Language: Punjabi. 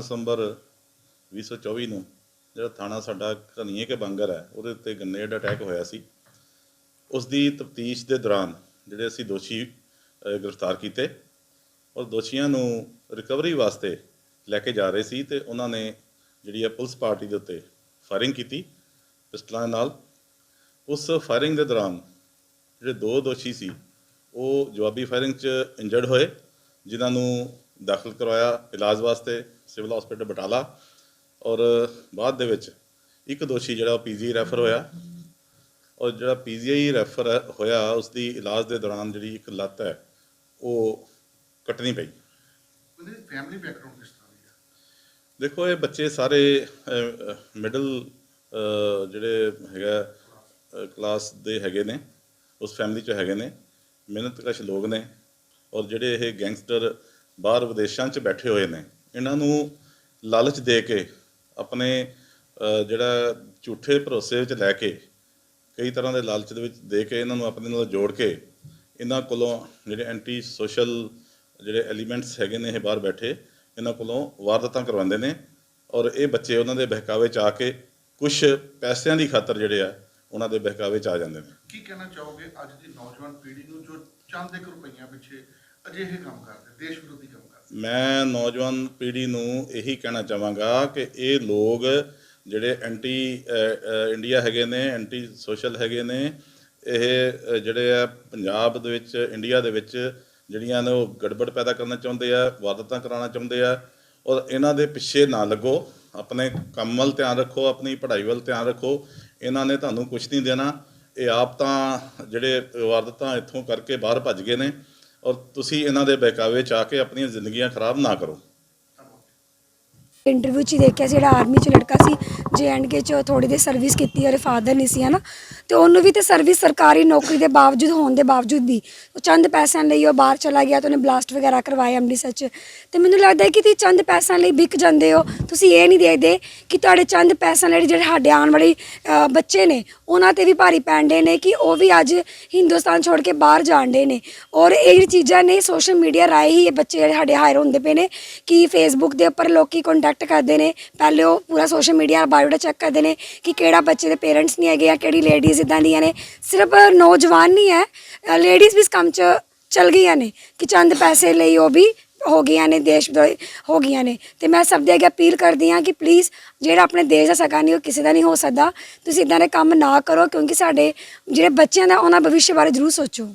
ਦਸੰਬਰ 2024 ਨੂੰ ਜਿਹੜਾ ਥਾਣਾ ਸਾਡਾ ਘਨੀਏ ਕੇ ਬੰਗਰ ਹੈ, ਉਹਦੇ ਉੱਤੇ ਗ੍ਰਨੇਡ ਅਟੈਕ ਹੋਇਆ ਸੀ। ਉਸ ਦੀ ਤਫਤੀਸ਼ ਦੇ ਦੌਰਾਨ ਜਿਹੜੇ ਅਸੀਂ ਦੋਸ਼ੀ ਗ੍ਰਿਫਤਾਰ ਕੀਤੇ ਔਰ ਦੋਸ਼ੀਆਂ ਨੂੰ ਰਿਕਵਰੀ ਵਾਸਤੇ ਲੈ ਕੇ ਜਾ ਰਹੇ ਸੀ ਤੇ ਉਹਨਾਂ ਨੇ ਜਿਹੜੀ ਹੈ ਪੁਲਿਸ ਪਾਰਟੀ ਦੇ ਉੱਤੇ ਫਾਇਰਿੰਗ ਕੀਤੀ ਪਿਸਟਲਾਂ ਨਾਲ। ਉਸ ਫਾਇਰਿੰਗ ਦੇ ਦੌਰਾਨ ਜਿਹੜੇ ਦੋ ਦੋਸ਼ੀ ਸੀ, ਉਹ ਜਵਾਬੀ ਫਾਇਰਿੰਗ 'ਚ ਇੰਜਰਡ ਹੋਏ, ਜਿਨ੍ਹਾਂ ਨੂੰ ਦਾਖਲ ਕਰਵਾਇਆ ਇਲਾਜ ਵਾਸਤੇ ਸਿਵਲ ਹਸਪੀਟਲ ਬਟਾਲਾ ਔਰ ਬਾਅਦ ਦੇ ਵਿੱਚ ਇੱਕ ਦੋਸ਼ੀ ਜਿਹੜਾ ਪੀਜੀ ਰੈਫਰ ਹੋਇਆ। ਔਰ ਜਿਹੜਾ ਪੀਜੀਆਈ ਰੈਫਰ ਹੋਇਆ ਉਸ ਦੀ ਇਲਾਜ ਦੇ ਦੌਰਾਨ ਜਿਹੜੀ ਇੱਕ ਲੱਤ ਹੈ ਉਹ ਕੱਟਣੀ ਪਈ। ਉਹਦੀ ਫੈਮਿਲੀ ਬੈਕਗ੍ਰਾਉਂਡ ਕਿਸ ਤਰ੍ਹਾਂ ਦੀ ਹੈ? ਦੇਖੋ ਇਹ ਬੱਚੇ ਸਾਰੇ ਮਿਡਲ ਜਿਹੜੇ ਹੈਗਾ ਕਲਾਸ ਦੇ ਹੈਗੇ ਨੇ ਉਸ ਫੈਮਿਲੀ ਚ ਹੈਗੇ ਨੇ ਮਿਹਨਤਕਸ਼ ਲੋਕ ਨੇ ਔਰ ਜਿਹੜੇ ਇਹ ਗੈਂਗਸਟਰ ਬਾਹਰ ਵਿਦੇਸ਼ਾਂ 'ਚ ਬੈਠੇ ਹੋਏ ਨੇ ਇਹਨਾਂ ਨੂੰ ਲਾਲਚ ਦੇ ਕੇ ਆਪਣੇ ਜਿਹੜਾ ਝੂਠੇ ਭਰੋਸੇ ਵਿੱਚ ਲੈ ਕੇ, ਕਈ ਤਰ੍ਹਾਂ ਦੇ ਲਾਲਚ ਦੇ ਵਿੱਚ ਦੇ ਕੇ ਇਹਨਾਂ ਨੂੰ ਆਪਣੇ ਨਾਲ ਜੋੜ ਕੇ ਇਹਨਾਂ ਕੋਲੋਂ ਜਿਹੜੇ ਐਂਟੀ ਸੋਸ਼ਲ ਜਿਹੜੇ ਐਲੀਮੈਂਟਸ ਹੈਗੇ ਨੇ ਇਹ ਬਾਹਰ ਬੈਠੇ, ਇਹਨਾਂ ਕੋਲੋਂ ਵਾਰਦਾਤਾਂ ਕਰਵਾਉਂਦੇ ਨੇ ਔਰ ਇਹ ਬੱਚੇ ਉਹਨਾਂ ਦੇ ਬਹਿਕਾਵੇ 'ਚ ਆ ਕੇ ਕੁਝ ਪੈਸਿਆਂ ਦੀ ਖਾਤਰ ਜਿਹੜੇ ਆ, ਉਹਨਾਂ ਦੇ ਬਹਿਕਾਵੇ 'ਚ ਆ ਜਾਂਦੇ ਨੇ। ਕੀ ਕਹਿਣਾ ਚਾਹੋਗੇ ਅੱਜ ਦੀ ਨੌਜਵਾਨ ਪੀੜ੍ਹੀ ਨੂੰ ਜੋ ਚੰਦ ਇੱਕ ਰੁਪਈਆ ਪਿੱਛੇ ਅਜਿਹੇ ਕੰਮ ਕਰਦੇ, ਦੇਸ਼ ਵਿਰੋਧੀ ਕੰਮ ਕਰਦੇ? ਮੈਂ ਨੌਜਵਾਨ ਪੀੜ੍ਹੀ ਨੂੰ ਇਹੀ ਕਹਿਣਾ ਚਾਹਾਂਗਾ ਕਿ ਇਹ ਲੋਕ ਜਿਹੜੇ ਐਂਟੀ ਇੰਡੀਆ ਹੈਗੇ ਨੇ, ਐਂਟੀ ਸੋਸ਼ਲ ਹੈਗੇ ਨੇ, ਇਹ ਜਿਹੜੇ ਆ ਪੰਜਾਬ ਦੇ ਵਿੱਚ, ਇੰਡੀਆ ਦੇ ਵਿੱਚ ਜਿਹੜੀਆਂ ਨੇ ਉਹ ਗੜਬੜ ਪੈਦਾ ਕਰਨਾ ਚਾਹੁੰਦੇ ਆ ਵਾਰਦਾਤਾਂ ਕਰਾਉਣਾ ਚਾਹੁੰਦੇ ਆ, ਔਰ ਇਹਨਾਂ ਦੇ ਪਿੱਛੇ ਨਾ ਲੱਗੋ, ਆਪਣੇ ਕੰਮ ਵੱਲ ਧਿਆਨ ਰੱਖੋ, ਆਪਣੀ ਪੜ੍ਹਾਈ ਵੱਲ ਧਿਆਨ ਰੱਖੋ, ਇਹਨਾਂ ਨੇ ਤੁਹਾਨੂੰ ਕੁਝ ਨਹੀਂ ਦੇਣਾ, ਇਹ ਆਪ ਤਾਂ ਜਿਹੜੇ ਵਾਰਦਾਤਾਂ ਇੱਥੋਂ ਕਰਕੇ ਬਾਹਰ ਭੱਜ ਗਏ ਨੇ ਔਰ ਤੁਸੀਂ ਇਹਨਾਂ ਦੇ ਬਹਿਕਾਵੇ ਚ ਆ ਕੇ ਆਪਣੀਆਂ ਜ਼ਿੰਦਗੀਆਂ ਖਰਾਬ ਨਾ ਕਰੋ। ਇੰਟਰਵਿਊ 'ਚ ਹੀ ਦੇਖਿਆ ਸੀ ਜਿਹੜਾ ਆਰਮੀ 'ਚ ਲੜਕਾ ਸੀ ਜੇ ਐਂਡ ਕੇ 'ਚ ਥੋੜੀ ਦੇ ਸਰਵਿਸ ਕੀਤੀ, ਉਹਦੇ ਫਾਦਰ ਨਹੀਂ ਸੀ, ਹਨਾ? ਤੇ ਉਹਨੂੰ ਵੀ ਤੇ ਸਰਵਿਸ ਸਰਕਾਰੀ ਨੌਕਰੀ ਦੇ ਬਾਵਜੂਦ ਹੋਣ ਦੇ ਬਾਵਜੂਦ ਵੀ ਉਹ ਚੰਦ ਪੈਸਿਆਂ ਲਈ ਉਹ ਬਾਹਰ ਚਲਾ ਗਿਆ ਤੇ ਉਹਨੇ ਬਲਾਸਟ ਵਗੈਰਾ ਕਰਵਾਏ ਅੰਮ੍ਰਿਤਸਰ 'ਚ। ਤੇ ਮੈਨੂੰ ਲੱਗਦਾ ਹੈ ਕਿ ਤੁਸੀਂ ਚੰਦ ਪੈਸਿਆਂ ਲਈ ਵਿਕ ਜਾਂਦੇ ਹੋ। ਤੁਸੀਂ ਇਹ ਨਹੀਂ ਦੇਖਦੇ ਕਿ ਤੁਹਾਡੇ ਚੰਦ ਪੈਸਿਆਂ ਲਈ ਜਿਹੜੇ ਸਾਡੇ ਆਉਣ ਵਾਲੇ ਅ, ਬੱਚੇ ਨੇ ਉਹਨਾਂ ਤੇ ਵੀ ਭਾਰੀ ਪੈਂਦੇ ਨੇ ਕਿ ਉਹ ਵੀ ਅੱਜ ਹਿੰਦੁਸਤਾਨ ਛੋੜ ਕੇ ਬਾਹਰ ਜਾਣਦੇ ਨੇ। ਔਰ ਇਹ ਜਿਹੜੀ ਚੀਜ਼ਾਂ ਨੇ ਸੋਸ਼ਲ ਮੀਡੀਆ ਰਾਹੀਂ ਹੀ ਇਹ ਬੱਚੇ ਜਿਹੜੇ ਸਾਡੇ ਹਾਇਰ ਹੁੰਦੇ ਪਏ ਨੇ ਕਿ ਫੇਸਬੁੱਕ ਦੇ ਉੱਪਰ ਲੋਕੀ ਕੰਟੈਕਟ ਕਰਦੇ ਨੇ। ਪਹਿਲੇ ਉਹ ਪੂਰਾ ਸੋਸ਼ਲ ਮੀਡੀਆ ਬਾਇਓਡਾ ਚੈੱਕ ਕਰਦੇ ਨੇ ਕਿ ਕਿਹੜਾ ਬੱਚੇ ਦੇ ਪੇਰੈਂਟਸ ਨਹੀਂ ਹੈਗੇ ਜਾਂ ਕਿਹੜੀ ਲੇਡੀਜ਼ ਲੇਡੀਜ਼ ਇਦਾਂ ਦੀਆਂ ਨੇ, ਸਿਰਫ ਨੌਜਵਾਨ ਨਹੀਂ ਹੈ ਲੇਡੀਜ਼ ਵੀ ਇਸ ਕੰਮ 'ਚ ਚਲ ਗਈਆਂ ਨੇ ਕਿ ਚੰਦ ਪੈਸੇ ਲਈ ਉਹ ਵੀ ਹੋ ਗਈਆਂ ਨੇ, ਦੇਸ਼ ਵਿਦਰੋਹੀ ਹੋ ਗਈਆਂ ਨੇ। ਤੇ ਮੈਂ ਸਭ ਦੇ ਅੱਗੇ ਅਪੀਲ ਕਰਦੀ ਹਾਂ ਕਿ ਪਲੀਜ਼ ਜਿਹੜਾ ਆਪਣੇ ਦੇਸ਼ ਦਾ ਸਕਾ ਨਹੀਂ, ਉਹ ਕਿਸੇ ਦਾ ਨਹੀਂ ਹੋ ਸਕਦਾ। ਤੁਸੀਂ ਇਦਾਂ ਦੇ ਕੰਮ ਨਾ ਕਰੋ ਕਿਉਂਕਿ ਸਾਡੇ ਜਿਹੜੇ ਬੱਚਿਆਂ ਦਾ ਉਹਨਾਂ ਭਵਿੱਖ ਬਾਰੇ ਜ਼ਰੂਰ ਸੋਚੋ।